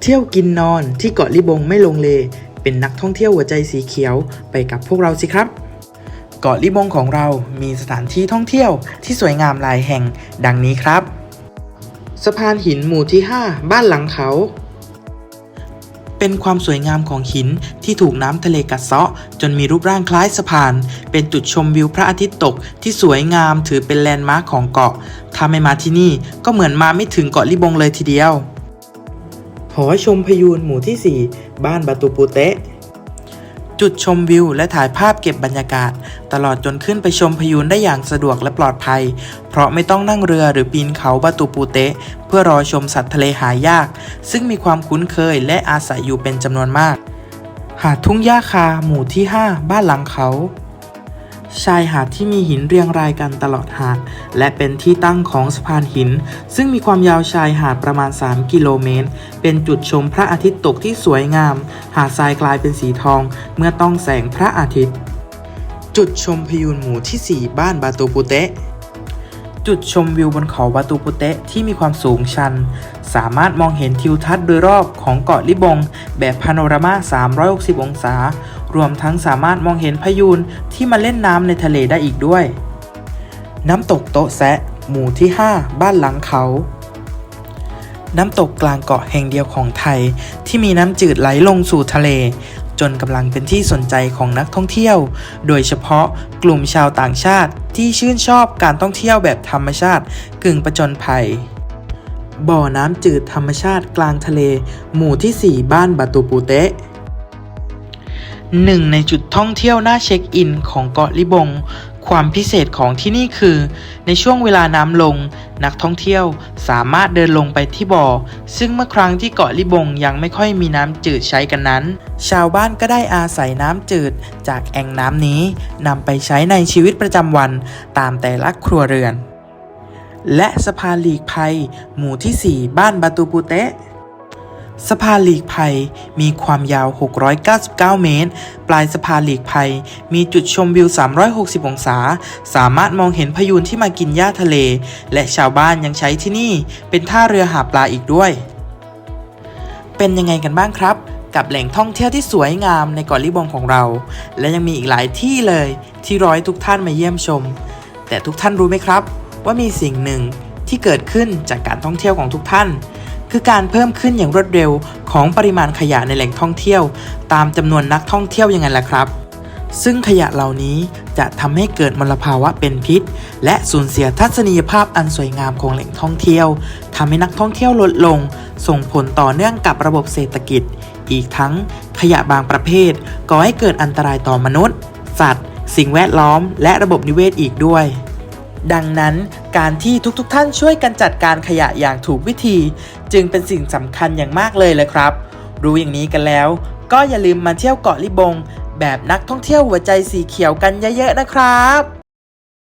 เที่ยวกินนอนที่เกาะลิบงไม่ลงเล เป็นนักท่องเที่ยวหัวใจสีเขียวไปกับพวกเราสิครับ เกาะลิบงของเรามีสถานที่ท่องเที่ยวที่สวยงามหลายแห่งดังนี้ครับ สะพานหินหมู่ที่ 5 บ้านหลังเขา เป็นความสวยงามของหินที่ถูกน้ำทะเลกัดเซาะ จนมีรูปร่างคล้ายสะพาน เป็นจุดชมวิวพระอาทิตย์ตกที่สวยงามถือเป็นแลนด์มาร์คของเกาะ ถ้าไม่มาที่นี่ก็เหมือนมาไม่ถึงเกาะลิบงเลยทีเดียว หอชมพยูนหมู่ที่ 4 บ้านบาตูปูเตะ จุดชมวิวและถ่ายภาพเก็บบรรยากาศ ตลอดจนขึ้นไปชมพยูนได้อย่างสะดวกและปลอดภัย เพราะไม่ต้องนั่งเรือหรือปีนเขาบาตูปูเตะ เพื่อรอชมสัตว์ทะเลหายาก ซึ่งมีความคุ้นเคยและอาศัยอยู่เป็นจำนวนมาก หาดทุ่งหญ้าคาหมู่ที่ 5 บ้านหลังเขา ชายหาดที่มีหินเรียงรายกันตลอดหาด และเป็นที่ตั้งของสะพานหิน ซึ่งมีความยาวชายหาดประมาณ 3 กิโลเมตร เป็นจุดชมพระอาทิตย์ตกที่สวยงาม หาดทรายกลายเป็นสีทอง เมื่อต้องแสงพระอาทิตย์ จุดชมพยูนหมู่ที่ 4 บ้านบาตูปุเตะจุดชมวิวบนเขาบาตูปุเตะที่มีความสูงชัน สามารถมองเห็นทิวทัศน์โดยรอบของเกาะลิบง แบบพาโนรามา 360 องศา รวมทั้งสามารถมองเห็นพายุนที่มาเล่นน้ำในทะเลได้อีกด้วย น้ำตกโต๊ะแซะ หมู่ที่ 5 บ้านหลังเขา น้ำตกกลางเกาะแห่งเดียวของไทยที่มีน้ำจืดไหลลงสู่ทะเล จนกำลังเป็นที่สนใจของนักท่องเที่ยว โดยเฉพาะกลุ่มชาวต่างชาติที่ชื่นชอบการท่องเที่ยวแบบธรรมชาติกึ่งประจนภัยบ่อน้ำจืดธรรมชาติกลางทะเล หมู่ที่ 4 บ้านบาตูปูเตะ หนึ่งในจุดท่องเที่ยวน่าเช็คอินของเกาะลิบง ความพิเศษของที่นี่คือ ในช่วงเวลาน้ำลง นักท่องเที่ยวสามารถเดินลงไปที่บ่อ ซึ่งเมื่อครั้งที่เกาะลิบงยังไม่ค่อยมีน้ำจืดใช้กันนั้น ชาวบ้านก็ได้อาศัยน้ำจืดจากแอ่งน้ำนี้นำไปใช้ในชีวิตประจำวันตามแต่ละครัวเรือน และสะพานหลีกภัย หมู่ที่ 4 บ้านบาตูปูเตะ สะพานหลีกภัยมีความยาว 699 เมตร ปลายสะพานหลีกภัยมีจุดชมวิว 360 องศา สามารถมองเห็นพายุนที่มากินหญ้าทะเล และชาวบ้านยังใช้ที่นี่ เป็นท่าเรือหาปลาอีกด้วย เป็นยังไงกันบ้างครับ กับแหล่งท่องเที่ยวที่สวยงามในเกาะลิบงของเรา และยังมีอีกหลายที่เลยที่ร้อยทุกท่านมาเยี่ยมชม แต่ทุกท่านรู้ไหมครับ ว่ามีสิ่งหนึ่งที่เกิดขึ้นจากการท่องเที่ยวของทุกท่าน คือการเพิ่มขึ้นอย่างรวดเร็วของปริมาณขยะในแหล่งท่องเที่ยว ตามจำนวนนักท่องเที่ยวยังไงล่ะครับ ซึ่งขยะเหล่านี้จะทำให้เกิดมลภาวะเป็นพิษ และสูญเสียทัศนียภาพอันสวยงามของแหล่งท่องเที่ยวทำให้นักท่องเที่ยวลดลง ส่งผลต่อเนื่องกับระบบเศรษฐกิจ อีกทั้งขยะบางประเภทก่อให้เกิดอันตรายต่อมนุษย์ สัตว์ สิ่งแวดล้อม และระบบนิเวศอีกด้วยดังนั้น การที่ทุกๆทท่านช่วยกันจัดการขยะอย่างถูกวิธี จึงเป็นสิ่งสำคัญอย่างมากเลยเลยครับ รู้อย่างนี้กันแล้ว ก็อย่าลืมมาเที่ยวเกาะลิบง แบบนักท่องเที่ยวหัวใจสีเขียวกันเยอะๆนะครับ